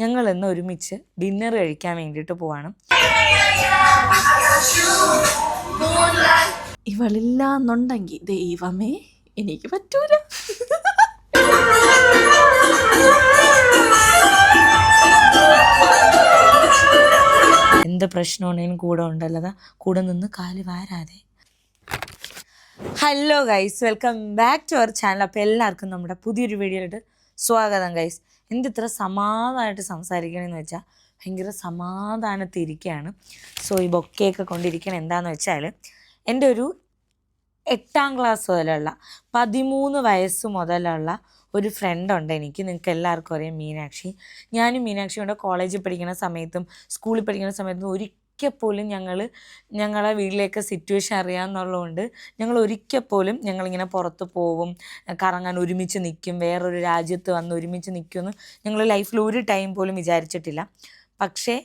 ഞങ്ങൾ ഇന്ന് ഒരുമിച്ച് ഡിന്നർ കഴിക്കാൻ വേണ്ടിയിട്ട് പോവാണ്. ഇവളില്ല എന്നുണ്ടെങ്കിൽ ദൈവമേ എനിക്ക് പറ്റൂല. എന്ത് പ്രശ്നമുണ്ടെങ്കിലും കൂടെ ഉണ്ടല്ലതാ. കൂടെ നിന്ന് കാൽ വാരാതെ. Hello guys welcome back to our channel അപ്പോൾ എല്ലാവർക്കും നമ്മുടെ പുതിയൊരു വീഡിയോയിലോട്ട് സ്വാഗതം ഗൈസ് എന്ത് ഇത്ര സമാധാനമായിട്ട് സംസാരിക്കണമെന്ന് വെച്ചാൽ ഭയങ്കര സമാധാനത്തിരിക്കുകയാണ് സോ ഈ ബൊക്കെയൊക്കെ കൊണ്ടിരിക്കണം എന്താണെന്ന് വെച്ചാൽ എന്റെ ഒരു എട്ടാം ക്ലാസ് മുതലുള്ള പതിമൂന്ന് വയസ്സ് മുതലുള്ള ഒരു ഫ്രണ്ട് ഉണ്ട് എനിക്ക്. നിങ്ങൾക്ക് എല്ലാവർക്കും അറിയാം മീനാക്ഷി. ഞാനും മീനാക്ഷി കൊണ്ട് കോളേജിൽ പഠിക്കുന്ന സമയത്തും സ്കൂളിൽ പഠിക്കുന്ന സമയത്തും ഒരിക്കൽ പോലും ഞങ്ങൾ ഞങ്ങളെ വീട്ടിലേക്ക് സിറ്റുവേഷൻ അറിയാമെന്നുള്ളതുകൊണ്ട് ഞങ്ങൾ ഒരിക്കൽ പോലും ഞങ്ങളിങ്ങനെ പുറത്ത് പോവും കറങ്ങാൻ ഒരുമിച്ച് നിൽക്കും വേറൊരു രാജ്യത്ത് വന്ന് ഒരുമിച്ച് നിൽക്കുമെന്ന് ഞങ്ങൾ ലൈഫിൽ ഒരു ടൈം പോലും വിചാരിച്ചിട്ടില്ല. പക്ഷേ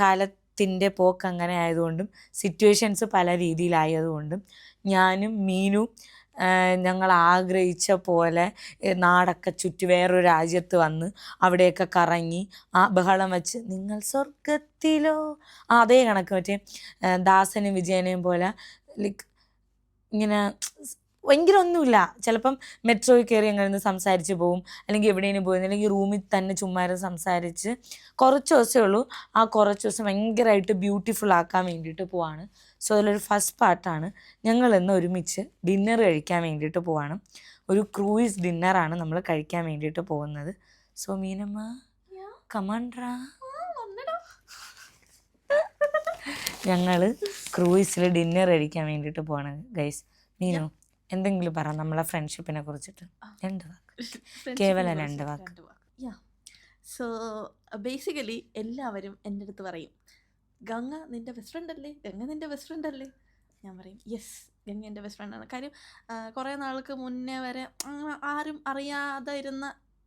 കാലത്തിന്റെ പോക്ക് അങ്ങനെ ആയതുകൊണ്ടും സിറ്റുവേഷൻസ് പല രീതിയിലായതുകൊണ്ടും ഞാനും മീനും ഞങ്ങൾ ആഗ്രഹിച്ച പോലെ നാടൊക്കെ ചുറ്റി വേറൊരു രാജ്യത്ത് വന്ന് അവിടെയൊക്കെ കറങ്ങി ആ ബഹളം വെച്ച് നിങ്ങൾ സ്വർഗത്തിലോ അതേ കണക്ക് മറ്റേ ദാസനും വിജയനെയും പോലെ ലൈക്ക് ഇങ്ങനെ ഭയങ്കര ഒന്നുമില്ല ചിലപ്പം മെട്രോയിൽ കയറി അങ്ങനെ സംസാരിച്ച് പോവും. അല്ലെങ്കിൽ എവിടെയെങ്കിലും പോയി അല്ലെങ്കിൽ റൂമിൽ തന്നെ ചുമ്മാരം സംസാരിച്ച് കുറച്ച് ദിവസമേ ഉള്ളൂ. ആ കുറച്ച് ദിവസം ഭയങ്കരമായിട്ട് ബ്യൂട്ടിഫുൾ ആക്കാൻ വേണ്ടിയിട്ട് പോവാണ്. സോ അതിലൊരു ഫസ്റ്റ് പാർട്ടാണ് ഞങ്ങൾ ഇന്ന് ഒരുമിച്ച് ഡിന്നർ കഴിക്കാൻ വേണ്ടിയിട്ട് പോവാണ്. ഒരു ക്രൂയിസ് ഡിന്നറാണ് നമ്മൾ കഴിക്കാൻ വേണ്ടിയിട്ട് പോകുന്നത്. സോ മീനമ്മ കമാൻഡ്രാ ഞങ്ങൾ ക്രൂയിസിൽ ഡിന്നർ കഴിക്കാൻ വേണ്ടിയിട്ട് പോവാണ് ഗൈസ് മീനു എന്തെങ്കിലും പറ നമ്മളെ ഫ്രണ്ട്ഷിപ്പിനെ കുറിച്ചിട്ട്. രണ്ട് വാക്ക്. കേവലം രണ്ട് വാക്ക്. സോ ബേസിക്കലി എല്ലാവരും എന്റെ അടുത്ത് പറയും ഗംഗ നിന്റെ ബെസ്റ്റ് ഫ്രണ്ട് അല്ലേ? ഗംഗ നിന്റെ ബെസ്റ്റ് ഫ്രണ്ട് അല്ലേ? ഞാൻ പറയും യെസ് ഗംഗ എന്റെ ബെസ്റ്റ് ഫ്രണ്ടാണ് കാര്യം കുറേ നാൾക്ക് മുന്നേ വരെ അങ്ങനെ ആരും അറിയാതെ ഇരുന്ന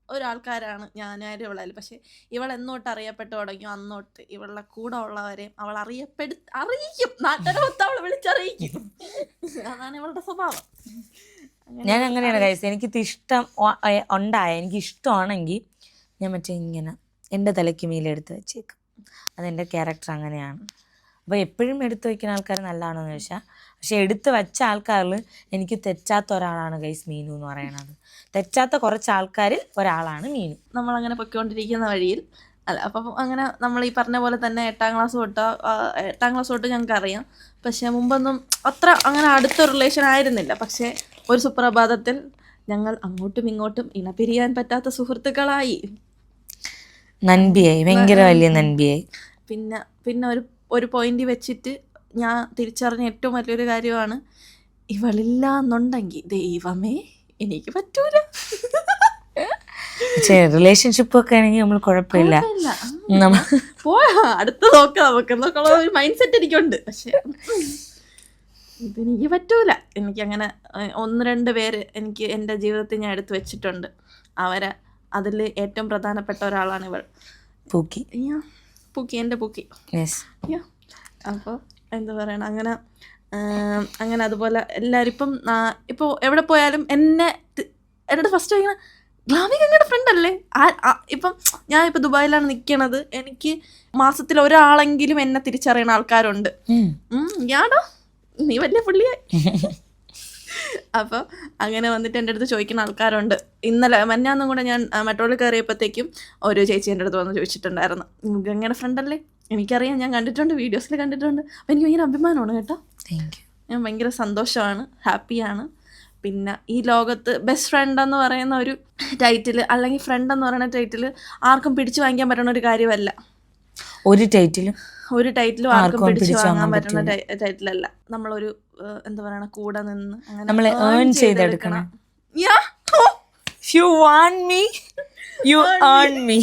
ഒരാൾക്കാരാണ് ഞാനായാലും ഇവളായാലും. പക്ഷേ ഇവൾ എന്നോട്ട് അറിയപ്പെട്ടു തുടങ്ങിയോ? അന്നോട്ട് ഇവളുടെ കൂടെ ഉള്ളവരെയും അവൾ അറിയപ്പെടു അറിയിക്കും. നാട്ടുകാരൊത്ത് അവൾ വിളിച്ചറിയിക്കും. അതാണ് ഇവളുടെ സ്വഭാവം. ഞാൻ അങ്ങനെയാണ് കഴിച്ചത് എനിക്ക് ഇഷ്ടം ഉണ്ടായ എനിക്ക് ഇഷ്ടമാണെങ്കിൽ ഞാൻ മറ്റേ ഇങ്ങനെ എന്റെ തലയ്ക്ക് മേലെടുത്ത് വെച്ചേക്കും. അതെന്റെ ക്യാരക്ടർ അങ്ങനെയാണ്. അപ്പോൾ എപ്പോഴും എടുത്തു വയ്ക്കുന്ന ആൾക്കാർ നല്ലതാണോ എന്ന് ചോദിച്ചാൽ പക്ഷെ എടുത്ത് വെച്ച ആൾക്കാരിൽ എനിക്ക് തെറ്റാത്ത ഒരാളാണ് ഗൈസ് മീനു എന്ന് പറയുന്നത് തെറ്റാത്ത കുറച്ച് ആൾക്കാരിൽ ഒരാളാണ് മീനു. നമ്മളങ്ങനെ പൊയ്ക്കൊണ്ടിരിക്കുന്ന വഴിയിൽ. അല്ല അപ്പം അങ്ങനെ നമ്മൾ ഈ പറഞ്ഞ പോലെ തന്നെ എട്ടാം ക്ലാസ് തൊട്ട് എട്ടാം ക്ലാസ് തൊട്ട് ഞങ്ങൾക്ക് അറിയാം പക്ഷേ മുമ്പൊന്നും അത്ര അങ്ങനെ അടുത്ത റിലേഷൻ ആയിരുന്നില്ല. പക്ഷേ ഒരു സുപ്രഭാതത്തിൽ ഞങ്ങൾ അങ്ങോട്ടും ഇങ്ങോട്ടും ഇണപിരിയാൻ പറ്റാത്ത സുഹൃത്തുക്കളായി. നൻപിയായി ഭയങ്കര വലിയ നൻപിയായി. പിന്നെ പിന്നെ ഒരു ഒരു പോയിന്റ് വെച്ചിട്ട് ഞാൻ തിരിച്ചറിഞ്ഞ ഏറ്റവും വലിയൊരു കാര്യമാണ് ഇവളില്ല എന്നുണ്ടെങ്കിൽ ദൈവമേ എനിക്ക് പറ്റൂല. റിലേഷൻഷിപ്പ് ഒക്കെ ആണെങ്കിൽ നമ്മൾ കുഴപ്പമില്ല. പോയാ അടുത്ത നോക്കാം നമുക്ക്. എന്നൊക്കെയുള്ള ഒരു മൈൻഡ് സെറ്റ് എനിക്കുണ്ട്. പക്ഷെ ഇതെനിക്ക് പറ്റൂല. എനിക്ക് അങ്ങനെ ഒന്ന് രണ്ട് പേര് എനിക്ക് എന്റെ ജീവിതത്തിൽ ഞാൻ എടുത്തു വെച്ചിട്ടുണ്ട്. അവരെ അതിൽ ഏറ്റവും പ്രധാനപ്പെട്ട ഒരാളാണ് ഇവൾ. പൂക്കി. പൂക്കി എന്റെ പൂക്കി. അപ്പോൾ എന്താ പറയണ? അങ്ങനെ അങ്ങനെ അതുപോലെ എല്ലാവരും ഇപ്പം ഇപ്പോൾ എവിടെ പോയാലും എന്നെ എന്നോട് ഫസ്റ്റ് ചോദിക്കണം ഗ്ലാമിക് എങ്ങനെ ഫ്രണ്ട് അല്ലേ? ഇപ്പം ഞാൻ ഇപ്പം ദുബായിലാണ് നിൽക്കണത് എനിക്ക് മാസത്തിൽ ഒരാളെങ്കിലും എന്നെ തിരിച്ചറിയണ ആൾക്കാരുണ്ട്. ഉം, നീ വലിയ പുള്ളിയായി. അപ്പോൾ അങ്ങനെ വന്നിട്ട് എന്റെ അടുത്ത് ചോദിക്കുന്ന ആൾക്കാരുണ്ട്. ഇന്നലെ മഞ്ഞാന്നും കൂടെ ഞാൻ മെട്രോയിൽ കയറിയപ്പോഴത്തേക്കും ഒരു ചേച്ചി എന്റെ അടുത്ത് വന്ന് ചോദിച്ചിട്ടുണ്ടായിരുന്നു. ഗംഗയുടെ ഫ്രണ്ട് അല്ലേ? എനിക്കറിയാം ഞാൻ കണ്ടിട്ടുണ്ട് വീഡിയോസിൽ കണ്ടിട്ടുണ്ട്. അപ്പം എനിക്ക് ഭയങ്കര അഭിമാനമാണ് കേട്ടോ. താങ്ക് യു ഞാൻ ഭയങ്കര സന്തോഷമാണ്. ഹാപ്പിയാണ് പിന്നെ ഈ ലോകത്ത് ബെസ്റ്റ് ഫ്രണ്ട് എന്ന് പറയുന്ന ഒരു ടൈറ്റിൽ അല്ലെങ്കിൽ ഫ്രണ്ട് എന്ന് പറയുന്ന ടൈറ്റിൽ ആർക്കും പിടിച്ചു വാങ്ങിക്കാൻ പറ്റുന്ന ഒരു കാര്യമല്ല. ഒരു ടൈറ്റിലും ഒരു ടൈറ്റിലും ആർക്കും പിടിച്ചു വാങ്ങാൻ പറ്റുന്ന ടൈറ്റിലല്ല നമ്മളൊരു എന്താ പറയണ കൂടെ നിന്ന് അങ്ങനെ earn ഏൺ ചെയ്തെടുക്കണം. You want me you earn me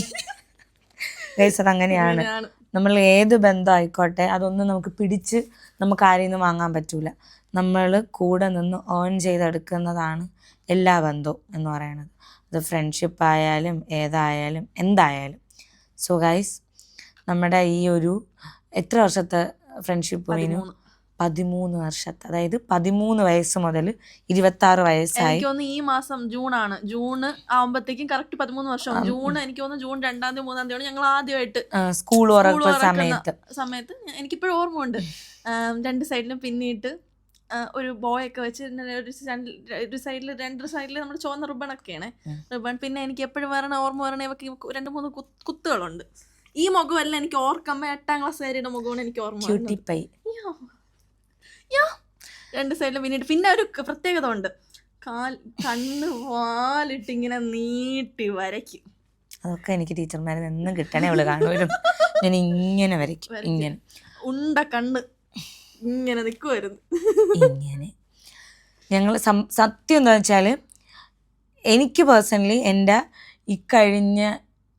guys അത് അങ്ങനെയാണ് അങ്ങനെയാണ്. നമ്മൾ ഏത് ബന്ധമായിക്കോട്ടെ അതൊന്നും നമുക്ക് പിടിച്ച് നമുക്ക് ആരെയും നിന്ന് വാങ്ങാൻ പറ്റൂല. നമ്മൾ കൂടെ നിന്ന് ഏൺ ചെയ്തെടുക്കുന്നതാണ് എല്ലാ ബന്ധവും എന്ന് പറയുന്നത്. അത് ഫ്രണ്ട്ഷിപ്പ് ആയാലും ഏതായാലും എന്തായാലും. സോ ഗൈസ് നമ്മുടെ ഈ ഒരു എത്ര വർഷത്തെ ഫ്രണ്ട്ഷിപ്പ് മീനു പതിമൂന്ന്. വർഷത്തെ അതായത് പതിമൂന്ന് വയസ്സ് മുതൽ ഇരുപത്തി ആറ് വയസ്സായി. എനിക്ക് തോന്നുന്നു ഈ മാസം ജൂൺ ആണ്. ജൂൺ ആവുമ്പത്തേക്കും കറക്റ്റ് പതിമൂന്ന് വർഷം ജൂൺ എനിക്ക് തോന്നുന്നു ജൂൺ രണ്ടാം തീയതി മൂന്നാം തീയതി ഞങ്ങൾ ആദ്യമായിട്ട് സ്കൂൾ ഉറക്കുന്ന സമയത്ത്. സമയത്ത് എനിക്കിപ്പോഴും ഓർമ്മയുണ്ട്. ഉണ്ട് രണ്ട് സൈഡിലും പിന്നിട്ട് ഒരു ബോയ് ഒക്കെ വെച്ച് ഒരു സൈഡിൽ രണ്ട് സൈഡിൽ നമ്മുടെ ചുവന്ന റിബൺ ഒക്കെയാണ് റിബൺ പിന്നെ എനിക്ക് എപ്പോഴും വരണ ഓർമ്മ വരണ ഇവക്ക് രണ്ട് മൂന്ന് കുത്ത്- കുത്തുകളുണ്ട്. ഈ മുഖമല്ല എനിക്ക് ഓർക്കുമ്പോ എട്ടാം ക്ലാസ് വരെയുടെ മുഖമാണ് എനിക്ക് ഓർമ്മ രണ്ട് സൈഡിലും പിന്നിട്ട് പിന്നെ ഒരു പ്രത്യേകത ഉണ്ട്. കാൽ കണ്ണ് വാലിട്ട് ഇങ്ങനെ നീട്ടി വരയ്ക്കും. അതൊക്കെ എനിക്ക് ടീച്ചർമാരിൽ നിന്നും കിട്ടണേ അവൾ കാണുമായിരുന്നു ഞാൻ ഇങ്ങനെ വരയ്ക്കും. വരയ്ക്കും. ഇങ്ങനെ. ഉണ്ട കണ്ണ് ഇങ്ങനെ നിൽക്കുമായിരുന്നു ഇങ്ങനെ. ഞങ്ങൾ സത്യം എന്താ വെച്ചാൽ എനിക്ക് പേഴ്സണലി എന്റെ ഇക്കഴിഞ്ഞ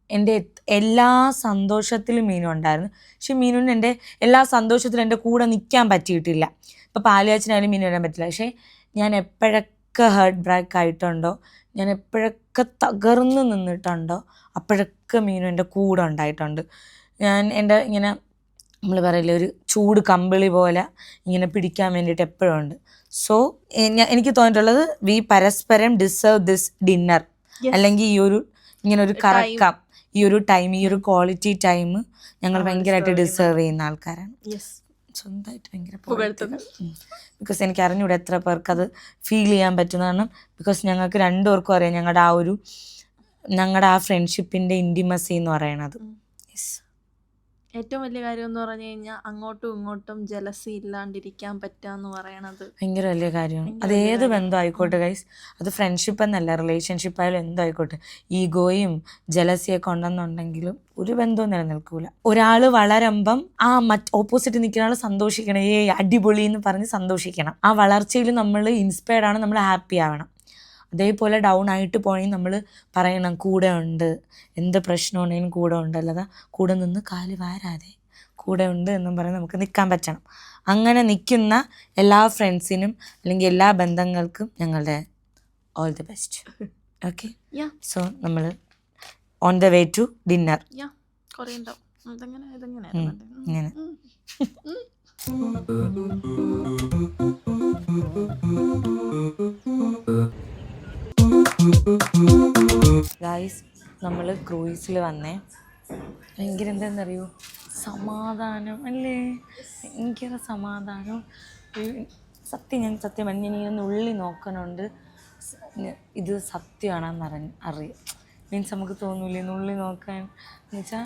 എന്റെ എല്ലാ സന്തോഷത്തിലും മീനു ഉണ്ടായിരുന്നു. പക്ഷെ മീനുവിന് എന്റെ എല്ലാ സന്തോഷത്തിലും എന്റെ കൂടെ നിൽക്കാൻ പറ്റിയിട്ടില്ല. ഇപ്പോൾ പാലിയാച്ചനായാലും മീനു വരാൻ പറ്റില്ല. പക്ഷേ ഞാൻ എപ്പോഴൊക്കെ ഹേർട്ട് ബ്രേക്ക് ആയിട്ടുണ്ടോ ഞാൻ എപ്പോഴൊക്കെ തകർന്ന് നിന്നിട്ടുണ്ടോ അപ്പോഴൊക്കെ മീനു എന്റെ കൂടെ ഉണ്ടായിട്ടുണ്ട്. ഞാൻ എന്റെ ഇങ്ങനെ നമ്മൾ പറയില്ലേ ഒരു ചൂട് കമ്പിളി പോലെ ഇങ്ങനെ പിടിക്കാൻ വേണ്ടിയിട്ട് എപ്പോഴും ഉണ്ട്. സോ എനിക്ക് തോന്നിയിട്ടുള്ളത് വി പരസ്പരം ഡിസേർവ് ദിസ് ഡിന്നർ. അല്ലെങ്കിൽ ഈ ഒരു ഇങ്ങനെ ഒരു കറക്കം. ഈ ഒരു ടൈം ഈ ഒരു ക്വാളിറ്റി ടൈം ഞങ്ങൾ ഭയങ്കരമായിട്ട് ഡിസേർവ് ചെയ്യുന്ന ആൾക്കാരാണ്. യെസ് സ്വന്തമായിട്ട് ഭയങ്കര. ബിക്കോസ് എനിക്ക് അറിഞ്ഞൂടെ എത്ര പേർക്ക് അത് ഫീൽ ചെയ്യാൻ പറ്റുന്നതാണ് ബിക്കോസ് ഞങ്ങൾക്ക് രണ്ടുപേർക്കും അറിയാം ഞങ്ങളുടെ ആ ഒരു ഞങ്ങളുടെ ആ ഫ്രണ്ട്ഷിപ്പിന്റെ ഇന്റിമസി എന്ന് പറയണത്. ഉം. ഏറ്റവും വലിയ കാര്യം എന്ന് പറഞ്ഞു കഴിഞ്ഞാൽ അങ്ങോട്ടും ഇങ്ങോട്ടും ജലസി ഇല്ലാണ്ടിരിക്കാൻ പറ്റാന്ന് പറയണത്. ഭയങ്കര വലിയ കാര്യമാണ് അത് ഏത് ബന്ധം ആയിക്കോട്ടെ ഗൈസ് അത് ഫ്രണ്ട്ഷിപ്പ് എന്നല്ല റിലേഷൻഷിപ്പ് ആയാലും എന്തായിക്കോട്ടെ. ഈഗോയും ജലസിയൊക്കെ ഉണ്ടെന്നുണ്ടെങ്കിലും ഒരു ബന്ധവും നിലനിൽക്കൂല. ഒരാൾ വളരുമ്പം ആ മറ്റ് ഓപ്പോസിറ്റ് നിൽക്കുന്ന ആൾ സന്തോഷിക്കണം. ഏ അടിപൊളി എന്ന് പറഞ്ഞ് സന്തോഷിക്കണം. ആ വളർച്ചയിൽ നമ്മൾ ഇൻസ്പയർഡ് ആണ് നമ്മൾ ഹാപ്പി ആവണം. അതേപോലെ ഡൗൺ ആയിട്ട് പോയി നമ്മൾ പറയണം കൂടെ ഉണ്ട്. എന്ത് പ്രശ്നമുണ്ടെങ്കിലും കൂടെ ഉണ്ട് അല്ലാതെ കൂടെ നിന്ന് കാൽ വാരാതെ കൂടെ ഉണ്ട് എന്നും പറഞ്ഞ് നമുക്ക് നിൽക്കാൻ പറ്റണം. അങ്ങനെ നിൽക്കുന്ന എല്ലാ ഫ്രണ്ട്സിനും അല്ലെങ്കിൽ എല്ലാ ബന്ധങ്ങൾക്കും ഞങ്ങളുടെ all the best okay. So നമ്മൾ on the way to dinner ഇങ്ങനെ. ക്രൂയിസിൽ വന്നേ. ഭയങ്കര എന്താണെന്നറിയോ സമാധാനം അല്ലേ? ഭയങ്കര സമാധാനം. സത്യം ഞാൻ സത്യം ഞാൻ ഇങ്ങനെ ഉള്ളി നോക്കണുണ്ട്. ഇത് സത്യമാണെന്ന് അറിയാം മീൻസ് നമുക്ക് തോന്നൂലേ ഉള്ളി നോക്കാൻ. എന്ന് വെച്ചാൽ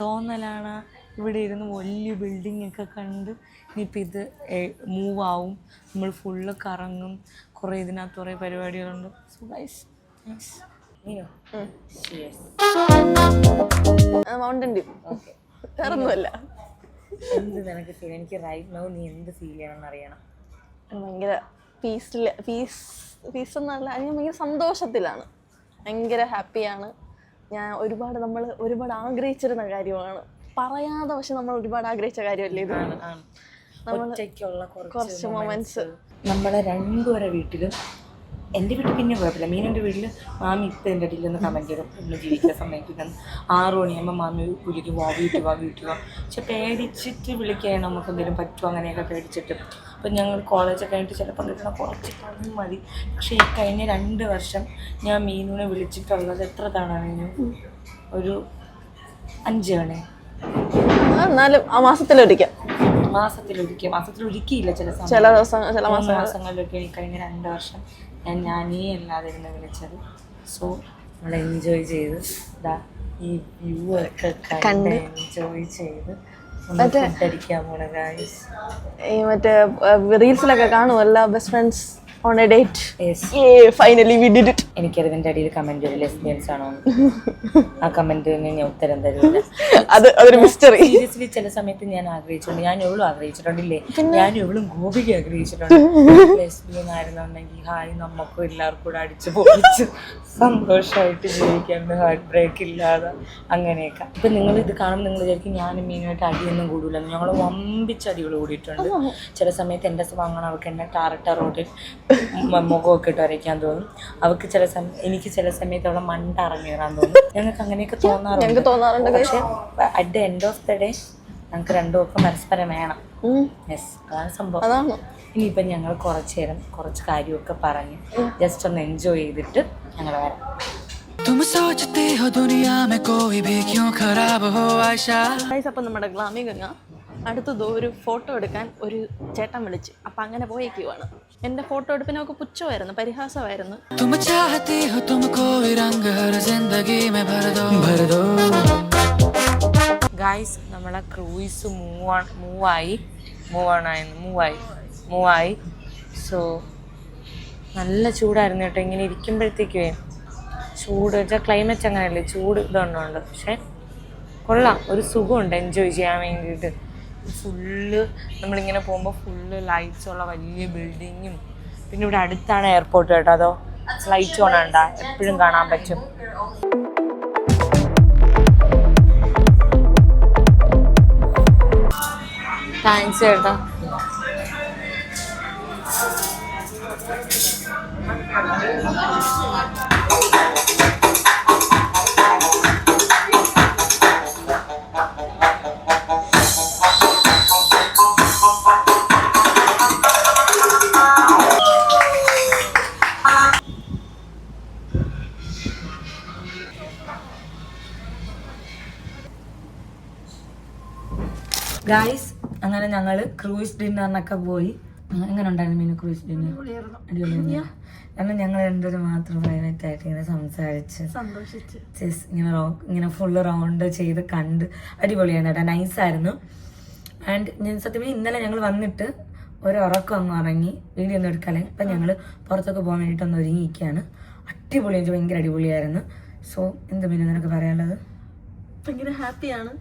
തോന്നലാണ്. ഇവിടെ ഇരുന്ന് വലിയ ബിൽഡിംഗ് ഒക്കെ കണ്ട് ഇനിയിപ്പോൾ ഇത് മൂവ് ആവും. നമ്മൾ ഫുള്ള് കറങ്ങും. കുറേ ഇതിനകത്ത് കുറേ പരിപാടികളുണ്ട്. സോ ഗൈസ് നൈസ് നീയോ മൗണ്ടൻ ഡ്യൂ വേറൊന്നുമല്ല. എന്ത് നിനക്ക് ഫീൽ എനിക്ക് റൈറ്റ് നോ നീ എന്ത് ഫീൽ ചെയ്യണമെന്ന് അറിയണം. ഭയങ്കര പീസിൽ പീസ് പീസ് എന്നല്ല ഞാൻ ഭയങ്കര സന്തോഷത്തിലാണ്. ഭയങ്കര ഹാപ്പിയാണ് ഞാൻ ഒരുപാട് നമ്മൾ ഒരുപാട് ആഗ്രഹിച്ചിരുന്ന കാര്യമാണ്. പറയാതെ പക്ഷെ നമ്മൾ ഒരുപാട് ആഗ്രഹിച്ച കാര്യമല്ലേ ഇതാണ് നമ്മൾ കുറച്ച് മൊമെന്റ്സ് നമ്മളെ രണ്ടുപേരെ വീട്ടിലും എന്റെ വീട്ടിൽ പിന്നെ കുഴപ്പമില്ല. മീൻ എന്റെ വീട്ടിൽ മാമി ഇപ്പം എന്റെ അടിയിൽ നിന്ന് കമന്റ് ചെയ്യും. നമ്മൾ ജീവിക്കാൻ സമ്മതിക്കുന്നത് ആറ് മണിയാകുമ്പോൾ മാമി വിളിക്കും വാ വീട്ടിൽ വാ വീട്ടിൽ വാ. പക്ഷെ പേടിച്ചിട്ട് വിളിക്കാൻ നമുക്ക് എന്തെങ്കിലും പറ്റുമോ അങ്ങനെയൊക്കെ പേടിച്ചിട്ട്. അപ്പം ഞങ്ങൾ കോളേജൊക്കെ കഴിഞ്ഞിട്ട് ചിലപ്പോൾ കിട്ടണം കുറച്ച് കാലം മതി. പക്ഷേ ഈ കഴിഞ്ഞ രണ്ട് വർഷം ഞാൻ മീനുവിനെ വിളിച്ചിട്ടുള്ളത് എത്ര തവണ മീനു? ഒരു അഞ്ച് തവണ. എന്നാലും ആ മാസത്തിലൊരിക്കൽ. മാസത്തിലൊരിക്കൽ മാസത്തിലൊരിക്കയില്ല ചില ചില ദിവസം ചില മാസങ്ങളിലൊക്കെ എനിക്ക് കഴിഞ്ഞ രണ്ട് വർഷം ഞാൻ ഞാനേ അല്ലാതെ ഇരുന്ന് വിളിച്ചത്. സോ നമ്മൾ എൻജോയ് ചെയ്ത് ഇതാ ഈ വ്യൂ ഒക്കെ കണ്ട് എൻജോയ് ചെയ്ത് മറ്റേ റീൽസിലൊക്കെ കാണുമല്ലോ best friends on a date finally we did it എനിക്കതിന്റെ അടിയിൽ കമന്റ് ഒരു ലെസ്ബിയൻസ് ആണോ. ആ കമന്റിന് ഞാൻ ഉത്തരം തരില്ല അത് അതൊരു മിസ്റ്ററി സീരിയസ്ലി ചില സമയത്ത് ഞാൻ ആഗ്രഹിച്ചിട്ടുണ്ട്. ഞാൻ എവളും ആഗ്രഹിച്ചിട്ടുണ്ടില്ലേ? ഞാൻ എവളും ഗോപിക്ക് ആഗ്രഹിച്ചിട്ടുണ്ട്. ലെസ്ബിയൻ ആയിരുന്നുണ്ടെങ്കിൽ ഹായ് നമുക്കും എല്ലാവർക്കും കൂടെ അടിച്ചു പൊളിച്ച് സന്തോഷമായിട്ട് ജീവിക്കാണ്ട് ഹാർട്ട് ബ്രേക്ക് ഇല്ലാതെ. അങ്ങനെയൊക്കെ. ഇപ്പൊ നിങ്ങൾ ഇത് കാണുമ്പോൾ നിങ്ങൾ വിചാരിക്കും ഞാനും മീനുമായിട്ട് അടിയൊന്നും കൂടില്ല ഞങ്ങൾ വമ്പിച്ച് അടികൾ കൂടിയിട്ടുണ്ട് ചില സമയത്ത് എന്റെ വാങ്ങണം അവർക്ക് എന്നെ ടാറിട്ട റോഡിൽ മുഖമൊക്കെ ഇട്ട് വരയ്ക്കാൻ തോന്നും അവൾക്ക് ചില സമയം എനിക്ക് ചില സമയത്ത് അവളെ മണ്ട ഇറങ്ങിയിറാൻ തോന്നും ഞങ്ങൾക്ക് അങ്ങനെയൊക്കെ തോന്നാറുണ്ട് ഞങ്ങൾക്ക് തോന്നാറുണ്ട് guys. പക്ഷെ at the end of the day ഞങ്ങൾക്ക് രണ്ടുപേർക്കും പരസ്പരം വേണം യെസ് അതാണ് സംഭവം അതാണ് ഇനിയിപ്പം ഞങ്ങൾ കുറച്ച് നേരം കുറച്ച് കാര്യമൊക്കെ പറഞ്ഞ് ജസ്റ്റ് ഒന്ന് എൻജോയ് ചെയ്തിട്ട് ഞങ്ങൾ വരാം तुम सोचते हो दुनिया में कोई भी क्यों खराब हो आशा ഗൈസ് അപ്പം നമ്മുടെ ഗ്ലാമി ഗംഗ അടുത്തതോ ഒരു ഫോട്ടോ എടുക്കാൻ ഒരു ചേട്ടൻ വിളിച്ചു. അപ്പം അങ്ങനെ പോയേക്കുവാണ് എന്റെ ഫോട്ടോ എടുപ്പിനൊക്കെ പുച്ഛമായിരുന്നു പരിഹാസമായിരുന്നു. ഗായ്സ് നമ്മളെ ക്രൂയിസ് മൂവ് മൂവായി മൂവ് ആണായിരുന്നു മൂവായി മൂവായി സോ നല്ല ചൂടായിരുന്നു കേട്ടോ. ഇങ്ങനെ ഇരിക്കുമ്പോഴത്തേക്കേ ചൂട് വെച്ചാൽ ക്ലൈമറ്റ് അങ്ങനെയല്ലേ? ചൂട് ഇതുകൊണ്ടുണ്ട് പക്ഷേ കൊള്ളാം. ഒരു സുഖമുണ്ട്. എൻജോയ് ചെയ്യാൻ വേണ്ടിയിട്ട്. ഫുള്ള് നമ്മളിങ്ങനെ പോകുമ്പോൾ ഫുള്ള് ലൈറ്റ്സ് ഉള്ള വലിയ ബിൽഡിങ്ങും പിന്നെ ഇവിടെ അടുത്താണ് എയർപോർട്ട് കേട്ടോ. അതോ ഫ്ലൈറ്റ് ഓൺ ആണ്ട എപ്പോഴും കാണാൻ പറ്റും. താങ്ക്സ് ചേട്ടാ. ഗായ്സ് ഞങ്ങൾ ക്രൂയിസ് ഡിന്നറിനൊക്കെ പോയി. എങ്ങനെ ഉണ്ടായിരുന്നു മീനു ക്രൂയിസ് ഡിന്നർ അടിപൊളിയായിരുന്നു. കാരണം ഞങ്ങൾ രണ്ടുപേരും മാത്രം പ്രൈവറ്റ് ആയിട്ട് ഇങ്ങനെ സംസാരിച്ച്. സന്തോഷിച്ച്. ചെസ് ഇങ്ങനെ ഇങ്ങനെ ഫുള്ള് റൗണ്ട് ചെയ്ത് കണ്ട് അടിപൊളിയായിരുന്നു കേട്ടോ. നൈസായിരുന്നു ആൻഡ് ഞാൻ സത്യം ഇന്നലെ ഞങ്ങൾ വന്നിട്ട് ഒരു ഉറക്കം അങ്ങ് ഉറങ്ങി വീഡിയോ ഒന്നും എടുക്കാല്ലേ ഇപ്പം ഞങ്ങൾ പുറത്തൊക്കെ പോകാൻ വേണ്ടിയിട്ട് ഒന്ന് ഒരുങ്ങിയിരിക്കുകയാണ്. അടിപൊളിയായിട്ട് ഭയങ്കര അടിപൊളിയായിരുന്നു. സോ എന്ത് പിന്നെ നിനക്ക് പറയാനുള്ളത്? ഭയങ്കര ഹാപ്പിയാണ്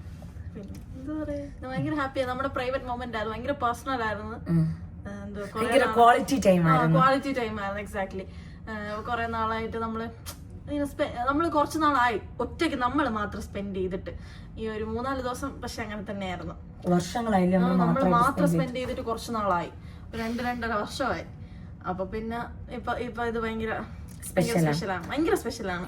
എന്താ പറയാ? ഭയങ്കര ഹാപ്പിയാണ് നമ്മുടെ പ്രൈവറ്റ് മൊമെന്റ് ആയിരുന്നു. ഭയങ്കര പേഴ്സണൽ ആയിരുന്നു. ഭയങ്കര ക്വാളിറ്റി ടൈം ക്വാളിറ്റി ടൈം ആയിരുന്നു. എക്സാക്ട്ലി കുറെ നാളായിട്ട് നമ്മൾ നമ്മൾ കുറച്ച് നാളായി. ഒറ്റയ്ക്ക് നമ്മൾ മാത്രം സ്പെൻഡ് ചെയ്തിട്ട്. ഈ ഒരു മൂന്നാൽ ദിവസം പക്ഷെ അങ്ങനെ തന്നെയായിരുന്നു. വർഷങ്ങളായി നമ്മൾ മാത്രം സ്പെൻഡ് ചെയ്തിട്ട്? കുറച്ച് നാളായി. രണ്ട് രണ്ടര വർഷമായി. അപ്പൊ പിന്നെ ഇപ്പൊ ഇപ്പൊ ഇത് ഭയങ്കര സ്പെഷ്യലാണ് ഭയങ്കര സ്പെഷ്യലാണ്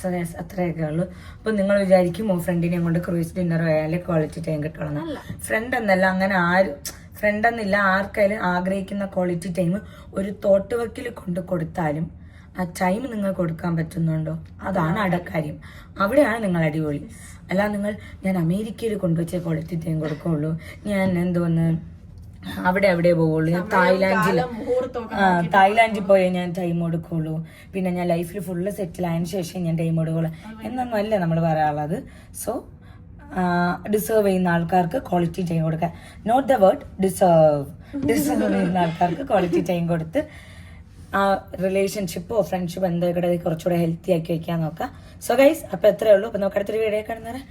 സോ യെസ് അത്രയൊക്കെ ഉള്ളൂ. അപ്പോൾ നിങ്ങൾ വിചാരിക്കും ഓ ഫ്രണ്ടിനെ കൊണ്ട് ക്രൂയിസ് ഡിന്നർ പോയാലേ ക്വാളിറ്റി ടൈം കിട്ടുള്ളൂ. ഫ്രണ്ട് എന്നല്ല അങ്ങനെ ആരും ഫ്രണ്ട് എന്നില്ല ആർക്കായാലും ആഗ്രഹിക്കുന്ന ക്വാളിറ്റി ടൈം ഒരു തോട്ട് വക്കിൽ കൊണ്ട് കൊടുത്താലും ആ ടൈം നിങ്ങൾ കൊടുക്കാൻ പറ്റുന്നുണ്ടോ? അതാണ് അടക്കാര്യം കാര്യം. അവിടെയാണ് നിങ്ങൾ അടിപൊളി. അല്ല നിങ്ങൾ ഞാൻ അമേരിക്കയിൽ കൊണ്ടുവച്ച ക്വാളിറ്റി ടൈം കൊടുക്കുള്ളൂ. ഞാൻ എന്തോന്ന് അവിടെ അവിടെ പോവുള്ളൂ? ഞാൻ തായ്ലാൻഡിൽ തായ്ലാൻഡിൽ പോയേ ഞാൻ ടൈം കൊടുക്കുള്ളൂ പിന്നെ ഞാൻ ലൈഫിൽ ഫുള്ള് സെറ്റിൽ ആയതിനു ശേഷം ഞാൻ ടൈം കൊടുക്കുള്ളൂ എന്നൊന്നും അല്ല നമ്മൾ പറയാനുള്ളത് സോ ഡിസേർവ് ചെയ്യുന്ന ആൾക്കാർക്ക് ക്വാളിറ്റി ടൈം കൊടുക്കുക not the word deserve deserve ചെയ്യുന്ന ആൾക്കാർക്ക് ക്വാളിറ്റി ടൈം കൊടുത്ത് ആ റിലേഷൻഷിപ്പോ ഫ്രണ്ട്ഷിപ്പോ എന്തൊക്കെ കുറച്ചുകൂടെ ഹെൽത്തി ആക്കി വെക്കാൻ നോക്കാം. സോ ഗൈസ് അപ്പൊ എത്രയേ ഉള്ളൂ? അപ്പൊ നമുക്ക് അടുത്തൊരു വീഡിയോ കാണുന്നേരം